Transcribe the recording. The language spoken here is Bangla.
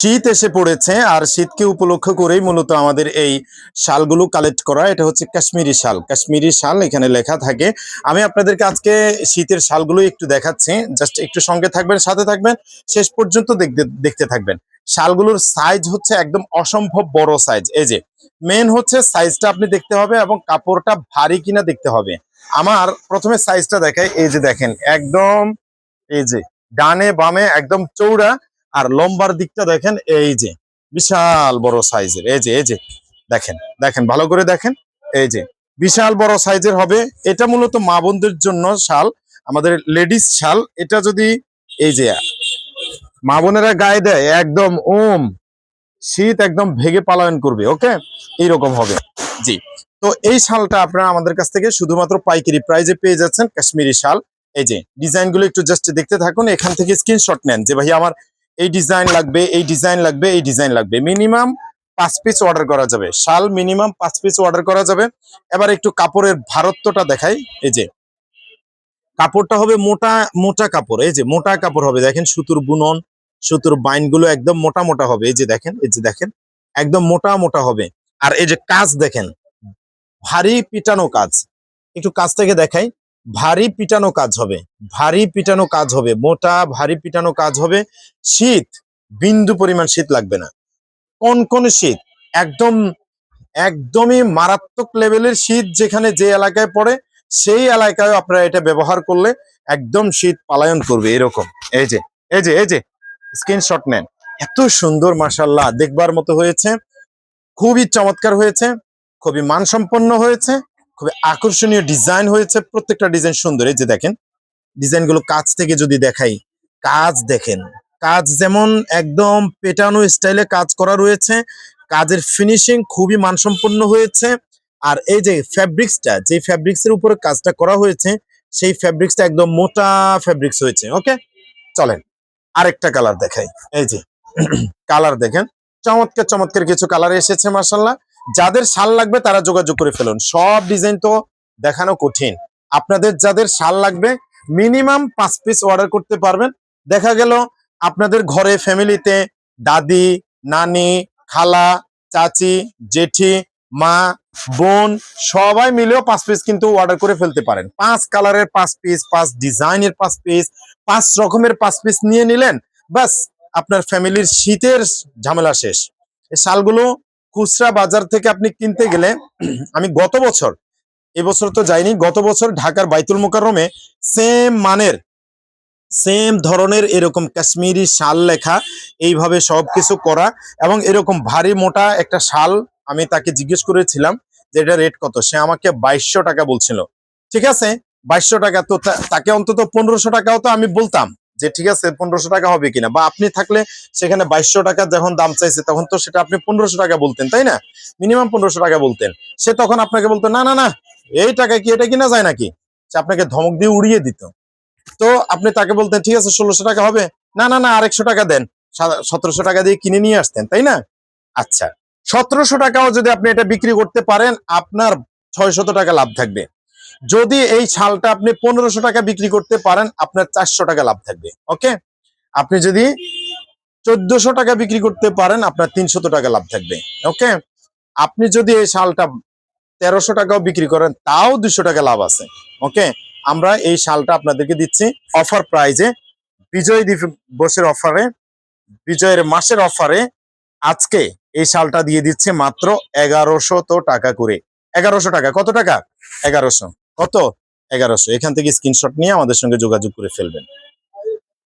শীত এসে পড়েছে, আর শীতকে উপলক্ষ করেই মূলত আমাদের এই শালগুলো কালেক্ট করা, এটা হচ্ছে কাশ্মীরি শাল। কাশ্মীরি শাল এখানে লেখা থাকে। আমি আপনাদেরকে আজকে শীতের শালগুলো একটু দেখাচ্ছি। জাস্ট একটু সঙ্গে থাকবেন, সাথে থাকবেন, শেষ পর্যন্ত দেখতে দেখতে থাকবেন। শালগুলোর সাইজ হচ্ছে একদম অসম্ভব বড় সাইজ এই যে মেন হচ্ছে সাইজটা আপনি দেখতে হবে এবং কাপড়টা ভারী কিনা দেখতে হবে। আমার প্রথমে সাইজটা দেখাই। এই যে দেখেন, একদম, এই যে, ডানে বামে একদম চৌড়া আর লম্বার দিকটা দেখেন, এই যে, বিশাল বড় সাইজের, এই যে এই যে, দেখেন দেখেন, ভালো করে দেখেন, এই যে, বিশাল বড় সাইজের হবে, এটা মূলত মা বোনদের জন্য শাল, আমাদের লেডিস শাল, এটা যদি, এই যে, মা বোনেরা গায়ে দেয়, একদম ওম, শীত একদম ভেগে পালায়ন করবে, ওকে? এইরকম হবে, জি, তো এই শালটা আপনারা আমাদের কাছ থেকে শুধুমাত্র পাইকারি প্রাইজে পেয়ে যাচ্ছেন কাশ্মীরি শাল, এই যে, ডিজাইনগুলো একটু জাস্ট দেখতে থাকুন, এখান থেকে স্ক্রিনশট নেন যে ভাই আমার এই ডিজাইন লাগবে, এই ডিজাইন লাগবে, এই ডিজাইন লাগবে। মিনিমাম পাঁচ পিস অর্ডার করা যাবে। শাল মিনিমাম পাঁচ পিস অর্ডার করা যাবে। এবার একটু কাপড়ের ভারত্বটা দেখাই। এই যে, কাপড়টা হবে মোটা মোটা কাপড়। এই যে, মোটা কাপড় হবে। দেখেন সুতুর বুনন, সুতুর বাইনগুলো একদম মোটা মোটা হবে। এই যে দেখেন, এই যে দেখেন, একদম মোটা মোটা হবে। আর এই যে কাজ দেখেন, ভারী পিটানো কাজ। একটু কাজ থেকে দেখাই। ভারী পিটানো কাজ হবে, ভারী পিটানো কাজ হবে, মোটা, ভারী পিটানো কাজ হবে, শীত, বিন্দু পরিমাণ শীত লাগবে না। কোন কোন শীত, একদম, একদমই মারাত্মক লেভেলের শীত যেখানে যে এলাকায় পড়ে, সেই এলাকায় আপনারা এটা ব্যবহার করলে একদম শীত পালায়ন করবে এরকম। এই যে এই যে এই যে, স্ক্রিনশট নেন। এত সুন্দর মাসাল্লাহ দেখবার মতো হয়েছে। খুবই চমৎকার হয়েছে, খুবই মানসম্পন্ন হয়েছে। খুবই আকর্ষণীয় ডিজাইন হয়েছে, প্রত্যেকটা ডিজাইন সুন্দর। এই যে দেখেন ডিজাইনগুলো কাছ থেকে যদি দেখাই, কাজ দেখেন, কাজ যেমন একদম পেটানো স্টাইলে কাজ করা রয়েছে, কাজের ফিনিশিং খুবই মানসম্পন্ন হয়েছে, আর এই যে ফ্যাব্রিক্সটা যে ফ্যাব্রিক্স এর উপরে কাজটা করা হয়েছে, সেই ফ্যাব্রিক্সটা একদম মোটা ফ্যাব্রিক্স হয়েছে ওকে চলেন, আরেকটা কালার দেখাই, এই যে কালার দেখেন, চমৎকার চমৎকার কিছু কালার এসেছে মার্শাল্লাহ যাদের শাল লাগবে তারা যোগাযোগ করে ফেলুন। সব ডিজাইন তো দেখানো কঠিন। আপনাদের যাদের শাল লাগবে, মিনিমাম পাঁচ পিস অর্ডার করতে পারবেন। দেখা গেল আপনাদের ঘরে ফ্যামিলিতে দাদি, নানি, খালা, চাচি, জেঠি, মা, বোন, সবাই মিলেও পাঁচ পিস কিন্তু অর্ডার করে ফেলতে পারেন। পাঁচ কালারের পাঁচ পিস, পাঁচ ডিজাইনের পাঁচ পিস, পাঁচ রকমের পাঁচ পিস নিয়ে নিলেন বাস আপনার ফ্যামিলির শীতের ঝামেলা শেষ। এই শালগুলো খুচরা বাজার থেকে আপনি কিনতে গেলে আমি গত বছর এবছর তো যাইনি, গত বছর ঢাকার বাইতুল মোকাররমে সেম মানের সেম ধরনের এরকম কাশ্মীরি শাল লেখা, এইভাবে সবকিছু করা এবং এরকম ভারী মোটা একটা শাল আমি তাকে জিজ্ঞেস করেছিলাম যে এটা রেট কত? সে আমাকে বাইশশো টাকা বলছিল। ঠিক আছে? বাইশশো টাকা তো, তাকে অন্তত পনেরোশো টাকাও তো আমি বলতাম। যে ঠিক আছে পনেরোশো টাকা হবে কিনা? বা আপনি থাকলে সেখানে বাইশশো টাকা যখন দাম চাইছে, তখন তো সেটা আপনি পনেরোশো টাকা বলতেন, তাই না? মিনিমাম পনেরোশো টাকা বলতেন। সে তখন আপনাকে বলতো, না না না, এই টাকা কি, এটা কিনা যায় নাকি? সে আপনাকে ধমক দিয়ে উড়িয়ে দিত। তো আপনি তাকে বলতেন, ঠিক আছে, ষোলোশো টাকা হবে। না না না, আরেকশো টাকা দেন। সতেরোশো টাকা দিয়ে কিনে নিয়ে আসতেন, তাই না? আচ্ছা সতেরোশো টাকাও যদি আপনি এটা বিক্রি করতে পারেন, আপনার ছয়শত টাকা লাভ থাকবে। যদি এই শালটা আপনি পনেরোশো টাকা বিক্রি করতে পারেন, আপনার চারশো টাকা লাভ থাকবে ওকে আপনি যদি চোদ্দশো টাকা বিক্রি করতে পারেন, আপনার তিনশত টাকা লাভ থাকবে ওকে আপনি যদি এই শালটা তেরোশো টাকাও বিক্রি করেন, তাও দুশো টাকা লাভ আছে ওকে আমরা এই শালটা আপনাদেরকে দিচ্ছি অফার প্রাইজে বিজয় দিব দিবসের অফারে বিজয়ের মাসের অফারে আজকে এই শালটা দিয়ে দিচ্ছে মাত্র এগারোশো তো টাকা করে। এগারোশো টাকা, কত টাকা? এগারোশো। কত? এগারোশো। এখান থেকে স্ক্রিনশট নিয়ে আমাদের সঙ্গে যোগাযোগ করে ফেলবেন।